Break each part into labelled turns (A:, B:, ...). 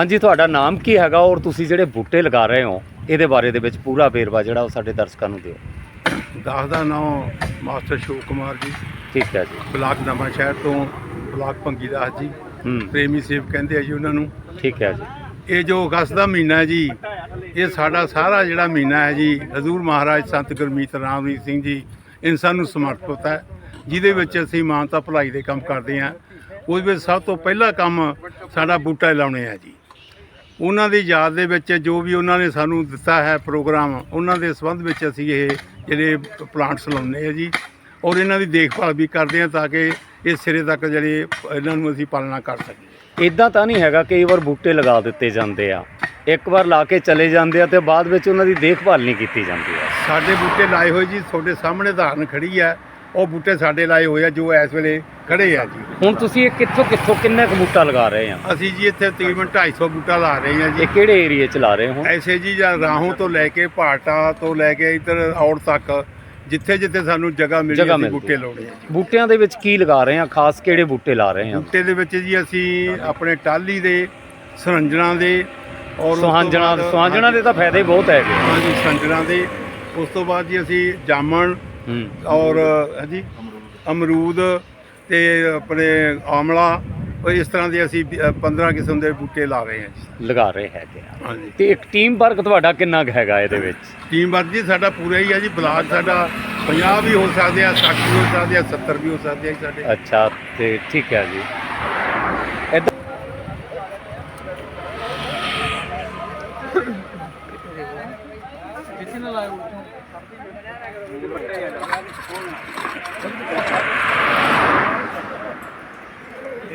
A: ਹਾਂਜੀ ਤੁਹਾਡਾ ਨਾਮ ਕੀ ਹੈਗਾ ਔਰ ਤੁਸੀਂ ਜਿਹੜੇ ਬੂਟੇ ਲਗਾ ਰਹੇ ਹੋ ਇਹਦੇ ਬਾਰੇ ਦੇ ਵਿੱਚ ਪੂਰਾ ਵੇਰਵਾ ਜਿਹੜਾ ਉਹ ਸਾਡੇ ਦਰਸ਼ਕਾਂ ਨੂੰ ਦਿਓ।
B: ਦਾਸ ਦਾ ਨਾਮ ਮਾਸਟਰ ਸ਼ੋਕ ਕੁਮਾਰ ਜੀ।
A: ਠੀਕ ਹੈ ਜੀ।
B: ਬਲਾਕ ਨਵਾਂ ਸ਼ਹਿਰ ਤੋਂ ਬਲਾਕ ਭੰਗੀ ਦਾਸ ਜੀ।
A: ਹੂੰ।
B: ਪ੍ਰੇਮੀ ਸੇਵ ਕਹਿੰਦੇ ਆ ਜੀ ਉਹਨਾਂ ਨੂੰ।
A: ਠੀਕ ਹੈ ਜੀ।
B: ਇਹ ਜੋ ਅਗਸਤ ਦਾ ਮਹੀਨਾ ਹੈ ਜੀ ਇਹ ਸਾਡਾ ਸਾਰਾ ਜਿਹੜਾ ਮਹੀਨਾ ਹੈ ਜੀ ਹਜ਼ੂਰ ਮਹਾਰਾਜ ਸੰਤ ਗੁਰਮੀਤ ਰਾਮਵੀਰ ਸਿੰਘ ਜੀ ਇਨਸਾਨ ਨੂੰ ਸਮਰਪਿਤ ਹੈ। ਜਿਹਦੇ ਵਿੱਚ ਅਸੀਂ ਮਾਨਤਾ ਭਲਾਈ ਦੇ ਕੰਮ ਕਰਦੇ ਹਾਂ। ਉਹਦੇ ਵਿੱਚ ਸਭ ਤੋਂ ਪਹਿਲਾ ਕੰਮ ਸਾਡਾ ਬੂਟਾ ਲਾਉਣੇ ਆ ਜੀ। ਉਹਨਾਂ ਦੀ ਯਾਦ ਦੇ ਵਿੱਚ ਜੋ ਵੀ ਉਹਨਾਂ ਨੇ ਸਾਨੂੰ ਦਿੱਤਾ ਹੈ ਪ੍ਰੋਗਰਾਮ ਉਹਨਾਂ ਦੇ ਸੰਬੰਧ ਵਿੱਚ ਅਸੀਂ ਇਹ ਜਿਹੜੇ ਪਲਾਂਟਸ ਲਾਉਂਦੇ ਆ ਜੀ ਔਰ ਇਹਨਾਂ ਦੀ ਦੇਖਭਾਲ ਵੀ ਕਰਦੇ ਹਾਂ ਤਾਂ ਕਿ ਇਹ ਸਿਰੇ ਤੱਕ ਜਿਹੜੇ ਇਹਨਾਂ ਨੂੰ ਅਸੀਂ ਪਾਲਣਾ ਕਰ ਸਕੀਏ।
A: ਇਦਾਂ ਤਾਂ ਨਹੀਂ ਹੈਗਾ ਕਈ ਵਾਰ ਬੂਟੇ ਲਗਾ ਦਿੱਤੇ ਜਾਂਦੇ ਆ। ਇੱਕ ਵਾਰ ਲਾ ਕੇ ਚਲੇ ਜਾਂਦੇ ਆ ਤੇ ਬਾਅਦ ਵਿੱਚ ਉਹਨਾਂ ਦੀ ਦੇਖਭਾਲ ਨਹੀਂ ਕੀਤੀ ਜਾਂਦੀ ਆ।
B: ਸਾਡੇ ਬੂਟੇ ਲਾਏ ਹੋਏ ਜੀ ਤੁਹਾਡੇ ਸਾਹਮਣੇ ਧਾਰਨ ਖੜੀ ਹੈ ਉਹ ਬੂਟੇ ਸਾਡੇ ਲਾਏ ਹੋਏ ਆ ਜੋ ਇਸ ਵੇਲੇ ਖੜੇ ਆ ਜੀ।
A: ਹੁਣ ਤੁਸੀਂ ਇਹ ਕਿੱਥੋਂ ਕਿੱਥੋਂ ਕਿੰਨੇ ਕੁ ਬੂਟਾ ਲਗਾ ਰਹੇ ਆ?
B: ਅਸੀਂ ਜੀ ਇੱਥੇ ਤਕਰੀਬਨ 250 ਬੂਟਾ ਲਾ ਰਹੇ ਹਾਂ ਜੀ।
A: ਇਹ ਕਿਹੜੇ ਏਰੀਏ 'ਚ ਲਾ ਰਹੇ ਹੋ?
B: ਐਸੇ ਜੀ ਜਾਂ ਰਾਹੋਂ ਤੋਂ ਲੈ ਕੇ ਭਾਟਾ ਤੋਂ ਲੈ ਕੇ ਇੱਧਰ ਔੜ ਤੱਕ ਜਿੱਥੇ ਜਿੱਥੇ ਸਾਨੂੰ ਜਗ੍ਹਾ ਮਿਲੀ ਅਸੀਂ ਬੂਟੇ ਲਾਉਣੇ ਆ
A: ਬੂਟਿਆਂ ਦੇ ਵਿੱਚ ਕੀ ਲਗਾ ਰਹੇ ਆ? ਖਾਸ ਕਿਹੜੇ ਬੂਟੇ ਲਾ ਰਹੇ ਆ?
B: ਬੂਟੇ ਦੇ ਵਿੱਚ ਜੀ ਅਸੀਂ ਆਪਣੇ ਟਾਲੀ ਦੇ ਸਰੰਜਣਾ ਦੇ ਔਰ
A: ਸੁਹਾਂਜਣਾ ਸੁਹਾਂਜਣਾ ਦੇ ਤਾਂ ਫਾਇਦੇ ਬਹੁਤ ਹੈਗੇ
B: ਹਾਂਜੀ ਸਰੰਜਣਾ ਦੇ। ਉਸ ਤੋਂ ਬਾਅਦ ਜੀ ਅਸੀਂ ਜਾਮਣ ਔਰ ਹਾਂਜੀ ਅਮਰੂਦ ਤੇ ਆਪਣੇ ਆਮਲਾ ਉਹ ਇਸ ਤਰ੍ਹਾਂ ਦੇ ਅਸੀਂ 15 ਕਿਸਮ ਦੇ ਬੂਟੇ ਲਾ ਰਹੇ ਹਾਂ ਜੀ।
A: ਲਗਾ ਰਹੇ ਹੈਗੇ
B: ਹਾਂਜੀ।
A: ਤੇ ਇੱਕ ਟੀਮ ਵਰਕ ਤੁਹਾਡਾ ਕਿੰਨਾ ਕੁ ਹੈਗਾ ਇਹਦੇ ਵਿੱਚ?
B: ਟੀਮ ਵਰਕ ਜੀ ਸਾਡਾ ਪੂਰਾ ਹੀ ਹੈ ਜੀ ਬਲਾਕ ਸਾਡਾ 50 ਵੀ ਹੋ ਸਕਦੇ ਆ 60 ਵੀ ਹੋ ਸਕਦੇ ਆ 70 ਵੀ ਹੋ ਸਕਦੇ ਆ ਜੀ ਸਾਡੇ।
A: ਅੱਛਾ ਤੇ ਠੀਕ ਹੈ ਜੀ।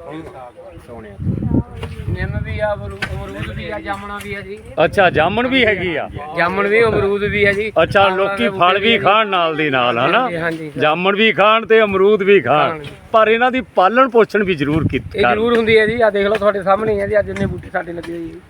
C: ਸੋਹਣਿਆ
D: ਨਿੰਮ ਵੀ ਆ ਅਮਰੂ- ਅਮਰੂਦ ਵੀ ਆ ਜਾਮਣਾ ਵੀ ਆ ਜੀ।
A: ਅੱਛਾ ਜਾਮਣ ਵੀ ਹੈਗੀ ਆ?
D: ਜਾਮਣ ਵੀ ਅਮਰੂਦ ਵੀ ਆ ਜੀ।
A: ਅੱਛਾ ਲੋਕੀ ਫਲ ਵੀ ਖਾਣ ਨਾਲ ਦੀ ਨਾਲ ਹਨਾ?
D: ਹਾਂਜੀ, ਹਾਂਜੀ।
A: ਜਾਮਣ ਵੀ ਖਾਣ ਤੇ ਅਮਰੂਦ ਵੀ ਖਾਣ। ਪਰ ਇਹਨਾਂ ਦੀ ਪਾਲਣ ਪੋਸ਼ਣ ਵੀ ਜ਼ਰੂਰ ਕੀਤੀ
D: ਇਹ ਜ਼ਰੂਰ ਹੁੰਦੀ ਹੈ ਜੀ। ਆ ਦੇਖ ਲਓ ਤੁਹਾਡੇ ਸਾਹਮਣੇ ਹੀ ਜੀ। ਅੱਜ ਇੰਨੇ ਬੂਟੇ ਸਾਡੇ ਲੱਗੇ ਹੋਏ ਜੀ।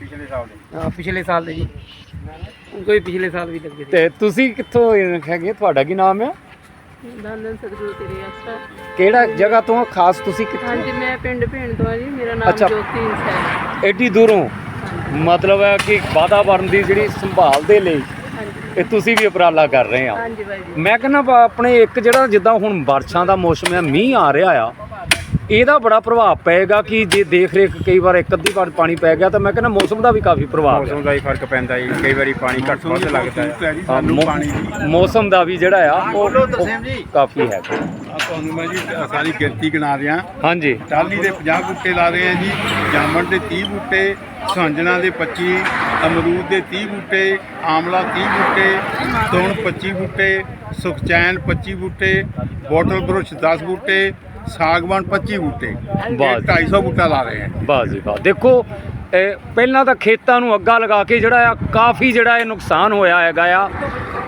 B: ਪਿਛਲੇ ਸਾਲ ਦੇ।
D: ਹਾਂ ਪਿਛਲੇ ਸਾਲ ਦੇ ਜੀ। ਕੋਈ ਪਿਛਲੇ ਸਾਲ ਵੀ ਲੱਗੇ ਸੀ।
A: ਤੇ ਤੁਸੀਂ ਕਿੱਥੋਂ ਹੈਗੇ? ਤੁਹਾਡਾ ਕੀ ਨਾਮ ਹੈ
E: ਦਾਨਨ ਸਤਿਗੁਰੂ ਤੇਰੇ ਆਸਾ
A: ਕਿਹੜਾ ਜਗ੍ਹਾ ਤੋਂ ਖਾਸ ਤੁਸੀਂ ਕਿੱਥੋਂ
E: ਹਾਂਜੀ ਮੈਂ ਪਿੰਡ ਭੇਣ ਤੋਂ ਆ ਜੀ ਮੇਰਾ ਨਾਮ
A: ਅੱਛਾ।
E: ਜੋਤੀ ਹੈ
A: ਐਡੀ ਦੂਰੋਂ? ਮਤਲਬ ਹੈ ਕਿ ਵਾਤਾਵਰਣ ਦੀ ਜਿਹੜੀ ਸੰਭਾਲ ਦੇ ਲਈ
E: ਹਾਂਜੀ।
A: ਇਹ ਤੁਸੀਂ ਵੀ ਉਪਰਾਲਾ ਕਰ ਰਹੇ ਆ
E: ਹਾਂਜੀ ਬਾਈ ਜੀ।
A: ਮੈਂ ਕਹਿੰਦਾ ਆਪਣੇ ਇੱਕ ਜਿਹੜਾ ਜਿੱਦਾਂ ਹੁਣ ਬਾਰਿਸ਼ਾਂ ਦਾ ਮੌਸਮ ਹੈ ਮੀਂਹ ਆ ਰਿਹਾ ਆ ਇਹਦਾ ਬੜਾ ਪ੍ਰਭਾਵ ਪਏਗਾ ਕਿ ਜੇ ਦੇਖ ਰੇਖ ਕਈ ਵਾਰ ਇੱਕ ਅੱਧੀ ਵਾਰ ਪਾਣੀ ਪੈ ਗਿਆ ਤਾਂ ਮੈਂ ਕਹਿੰਦਾ ਮੌਸਮ ਦਾ ਵੀ ਕਾਫੀ ਪ੍ਰਭਾਵ ਹੈ।
C: ਮੌਸਮ ਦਾ ਹੀ ਫ਼ਰਕ ਪੈਂਦਾ ਜੀ। ਕਈ ਵਾਰੀ ਪਾਣੀ ਘੱਟ ਵੱਧ ਲੱਗਦਾ ਹੈ।
B: ਹੈ ਜੀ
A: ਹਾਂ,
B: ਸਾਨੂੰ
A: ਮੌ-
B: ਪਾਣੀ ਦੀ।
A: ਮੌਸਮ ਦਾ ਵੀ ਜਿਹੜਾ ਆ ਉਹ ਕਾਫੀ ਹੈਗਾ
B: ਆ ਤੁਹਾਨੂੰ ਮੈਂ ਜੀ ਸਾਰੀ ਗਿਣਤੀ ਗਿਣਾ ਰਿਹਾ
A: ਹਾਂਜੀ।
B: ਟਾਲੀ ਦੇ 50 ਬੂਟੇ ਲਾ ਰਹੇ ਆ ਜੀ ਜਾਮਣ ਦੇ 30 ਬੂਟੇ ਸੰਜਣਾ ਦੇ 25 ਅਮਰੂਦ ਦੇ 30 ਬੂਟੇ ਆਮਲਾ 30 ਬੂਟੇ ਤੁਣ 25 ਬੂਟੇ ਸੁਖਚੈਨ 25 ਬੂਟੇ ਬੋਟਲ ਬਰੁਸ਼ 10 ਬੂਟੇ ਸਾਗਵਾਨ 25 ਬੂਟੇ।
A: ਵਾਹ ਜੀ।
B: 250 ਬੂਟਾ ਲਾ ਰਹੇ ਆ।
A: ਬਸ ਜੀ ਬਸ ਦੇਖੋ ਇਹ ਪਹਿਲਾਂ ਤਾਂ ਖੇਤਾਂ ਨੂੰ ਅੱਗਾ ਲਗਾ ਕੇ ਜਿਹੜਾ ਆ ਕਾਫੀ ਜਿਹੜਾ ਇਹ ਨੁਕਸਾਨ ਹੋਇਆ ਹੈਗਾ ਆ।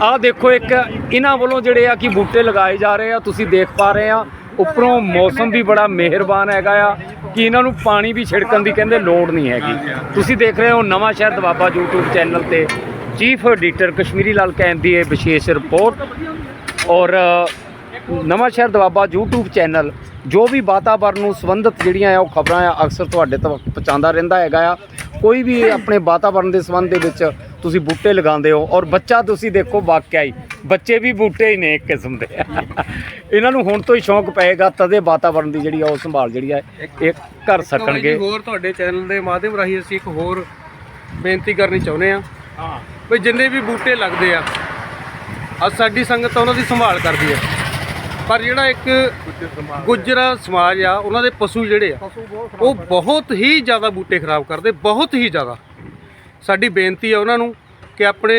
A: ਆਹ ਦੇਖੋ ਇੱਕ ਇਹਨਾਂ ਵੱਲੋਂ ਜਿਹੜੇ ਆ ਕਿ ਬੂਟੇ ਲਗਾਏ ਜਾ ਰਹੇ ਆ ਤੁਸੀਂ ਦੇਖ ਪਾ ਰਹੇ ਆ। ਉੱਪਰੋਂ ਮੌਸਮ ਵੀ ਬੜਾ ਮਿਹਰਬਾਨ ਹੈਗਾ ਆ ਕਿ ਇਹਨਾਂ ਨੂੰ ਪਾਣੀ ਵੀ ਛਿੜਕਣ ਦੀ ਕਹਿੰਦੇ ਲੋੜ ਨਹੀਂ ਹੈਗੀ। ਤੁਸੀਂ ਦੇਖ ਰਹੇ ਹੋ ਨਵਾਂ ਸ਼ਹਿਰ ਦਵਾਬਾ YouTube ਚੈਨਲ ਤੇ। ਚੀਫ ਐਡੀਟਰ ਕਸ਼ਮੀਰੀ ਲਾਲ ਕੈਨ ਦੀ ਇਹ ਵਿਸ਼ੇਸ਼ ਰਿਪੋਰਟ। ਔਰ ਨਵਾਂ ਸ਼ਹਿਰ ਦਵਾਬਾ YouTube ਚੈਨਲ ਜੋ ਵੀ ਵਾਤਾਵਰਣ ਨੂੰ ਸੰਬੰਧਿਤ ਜਿਹੜੀਆਂ ਆ ਉਹ ਖਬਰਾਂ ਆ ਅਕਸਰ ਤੁਹਾਡੇ ਤੱਕ ਪਹੁੰਚਾਉਂਦਾ ਰਹਿੰਦਾ ਹੈਗਾ ਆ। ਕੋਈ ਵੀ ਆਪਣੇ ਵਾਤਾਵਰਣ ਦੇ ਸੰਬੰਧ ਦੇ ਵਿੱਚ ਤੁਸੀਂ ਬੂਟੇ ਲਗਾਉਂਦੇ ਹੋ ਔਰ ਬੱਚਾ ਤੁਸੀਂ ਦੇਖੋ ਵਾਕਿਆ ਹੀ ਬੱਚੇ ਵੀ ਬੂਟੇ ਹੀ ਨੇ ਇੱਕ ਕਿਸਮ ਦੇ। ਇਹਨਾਂ ਨੂੰ ਹੁਣ ਤੋਂ ਹੀ ਸ਼ੌਂਕ ਪਏਗਾ ਤਦੇ ਵਾਤਾਵਰਣ ਦੀ ਜਿਹੜੀ ਆ ਉਹ ਸੰਭਾਲ ਜਿਹੜੀ ਆ ਇਹ ਕਰ ਸਕਣਗੇ।
D: ਹੋਰ ਤੁਹਾਡੇ ਚੈਨਲ ਦੇ ਮਾਧਿਅਮ ਰਾਹੀਂ ਅਸੀਂ ਇੱਕ ਹੋਰ ਬੇਨਤੀ ਕਰਨੀ ਚਾਹੁੰਦੇ ਆ ਹਾਂ। ਵੀ ਜਿੰਨੇ ਵੀ ਬੂਟੇ ਲੱਗਦੇ ਆ ਅੱਜ ਸਾਡੀ ਸੰਗਤ ਉਹਨਾਂ ਦੀ ਸੰਭਾਲ ਕਰਦੀ ਆ। ਪਰ ਜਿਹੜਾ ਇੱਕ ਗੁੱਜਰਾ ਸਮਾਜ ਆ ਉਹਨਾਂ ਦੇ ਪਸ਼ੂ ਜਿਹੜੇ ਆ ਉਹ ਬਹੁਤ ਹੀ ਜ਼ਿਆਦਾ ਬੂਟੇ ਖਰਾਬ ਕਰਦੇ ਬਹੁਤ ਹੀ ਜ਼ਿਆਦਾ। ਸਾਡੀ ਬੇਨਤੀ ਆ ਉਹਨਾਂ ਨੂੰ ਕਿ ਆਪਣੇ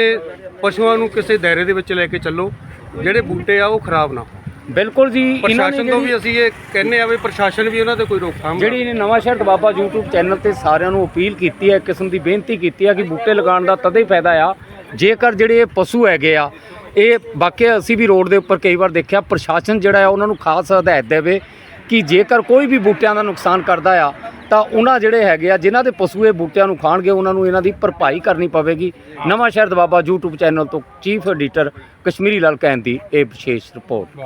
D: ਪਸ਼ੂਆਂ ਨੂੰ ਕਿਸੇ ਦਾਇਰੇ ਦੇ ਵਿੱਚ ਲੈ ਕੇ ਚੱਲੋ ਜਿਹੜੇ ਬੂਟੇ ਆ ਉਹ ਖਰਾਬ ਨਾ।
A: ਬਿਲਕੁਲ ਜੀ ਨੇ
D: ਪ੍ਰਸ਼ਾਸਨ ਤੋਂ ਵੀ ਅਸੀਂ ਇਹ ਕਹਿੰਨੇ ਆ ਵੀ ਪ੍ਰਸ਼ਾਸਨ ਵੀ ਉਹਨਾਂ ਤੇ ਕੋਈ ਰੋਕਥਾਮ
A: ਜਿਹੜੀ ਇਹਨੇ ਨਵਾਂ ਸ਼ਹਿਰ ਦਬਾਬਾ YouTube ਚੈਨਲ ਤੇ ਸਾਰਿਆਂ ਨੂੰ ਅਪੀਲ ਕੀਤੀ ਹੈ ਇੱਕ ਕਿਸਮ ਦੀ ਬੇਨਤੀ ਕੀਤੀ ਹੈ ਕਿ ਬੂਟੇ ਲਗਾਉਣ ਦਾ ਤਦੇ ਹੀ ਫਾਇਦਾ ਆ ਜੇਕਰ ਜਿਹੜੇ ਇਹ ਪਸ਼ੂ ਹੈਗੇ ਆ ਇਹ ਬਾਕੀ ਅਸੀਂ ਵੀ ਰੋਡ ਦੇ ਉੱਪਰ ਕਈ ਵਾਰ ਦੇਖਿਆ, ਪ੍ਰਸ਼ਾਸਨ ਜਿਹੜਾ ਆ, ਉਹਨਾਂ ਨੂੰ ਖਾਸ ਹਦਾਇਤ ਦੇਵੇ ਕਿ ਜੇਕਰ ਕੋਈ ਵੀ ਬੂਟਿਆਂ ਦਾ ਨੁਕਸਾਨ ਕਰਦਾ ਆ, ਤਾਂ ਉਹਨਾਂ ਜਿਹੜੇ ਹੈਗੇ ਆ, ਜਿਨ੍ਹਾਂ ਦੇ ਪਸ਼ੂ ਇਹ ਬੂਟਿਆਂ ਨੂੰ ਖਾਣਗੇ, ਉਹਨਾਂ ਨੂੰ ਇਹਨਾਂ ਦੀ ਭਰਪਾਈ ਕਰਨੀ ਪਵੇਗੀ। ਨਵਾਂ ਸ਼ਹਿਰ ਦਬਾਬਾ YouTube ਚੈਨਲ ਤੋਂ ਚੀਫ ਐਡੀਟਰ ਕਸ਼ਮੀਰੀ ਲਾਲ ਕੈਨ ਦੀ ਇਹ ਵਿਸ਼ੇਸ਼ ਰਿਪੋਰਟ।